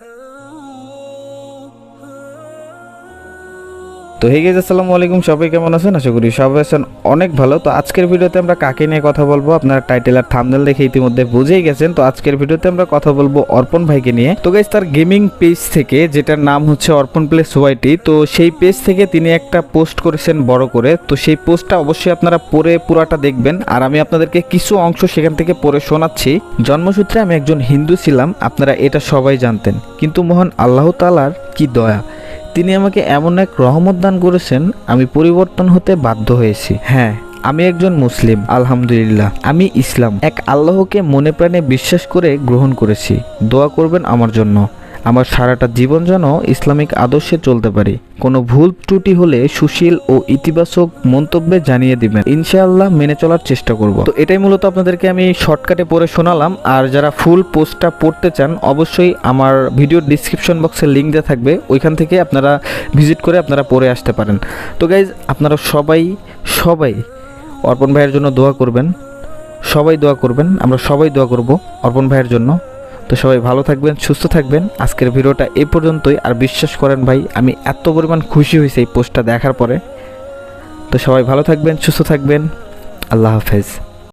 Oh. তো হে গেছে আসসালামু আলাইকুম। সবাই কেমন আছেন? আশা করি সবাই আছেন অনেক ভালো। তো আজকের ভিডিওতে আমরা কাকে নিয়ে কথা বলব? আপনারা টাইটেল আর থামনেল দেখে ইতিমধ্যে বুঝেই গেছেন। তো আজকের ভিডিওতে আমরা কথা বলব অর্পণ ভাইকে নিয়ে। তো গাইজ তার গেমিং পেজ থেকে, যেটার নাম হচ্ছে অর্পণ প্লেস ওয়াইটি তো সেই পেজ থেকে তিনি একটা পোস্ট করেছেন বড় করে। তো সেই পোস্টটা অবশ্যই আপনারা পড়ে পুরাটা দেখবেন। আর আমি আপনাদেরকে কিছু অংশ সেখান থেকে পড়ে শোনাচ্ছি। জন্মসূত্রে আমি একজন হিন্দু ছিলাম, আপনারা এটা সবাই জানতেন। কিন্তু মহান আল্লাহ তালার কি দয়া। তিনি আমাকে এমন এক রহমত দান করেছেন আমি পরিবর্তন হতে বাধ্য হয়েছি। হ্যাঁ। আমি একজন মুসলিম। আলহামদুলিল্লাহ। আমি ইসলাম। এক আল্লাহকে মনে প্রাণে বিশ্বাস করে গ্রহণ করেছি। দোয়া করবেন আমার জন্য। আমার সারাটা জীবন যেন ইসলামিক আদর্শে চলতে পারি। কোনো ভুল ত্রুটি হলে সুশীল ও ইতিবাচক মন্তব্যে জানিয়ে দিবেন। ইনশাআল্লাহ মেনে চলার চেষ্টা করব। তো এটাই মূলত আপনাদেরকে আমি শর্টকাটে পড়ে শোনালাম। আর যারা ফুল পোস্টটা পড়তে চান, অবশ্যই আমার ভিডিওর ডিসক্রিপশন বক্সে লিঙ্ক দেওয়া থাকবে। ওইখান থেকে আপনারা ভিজিট করে আপনারা পড়ে আসতে পারেন। তো গাইজ আপনারা সবাই সবাই অর্পণ ভাইয়ের জন্য দোয়া করবেন। সবাই দোয়া করবেন। আমরা সবাই দোয়া করব অর্পণ ভাইয়ের জন্য। তো সবাই ভালো থাকবেন, সুস্থ থাকবেন। আজকের ভিডিওটা এই পর্যন্তই। আর বিশ্বাস করেন ভাই, আমি এত পরিমাণ খুশি হয়েছি এই পোস্টটা দেখার পরে। তো সবাই ভালো থাকবেন, সুস্থ থাকবেন। আল্লাহ হাফেজ।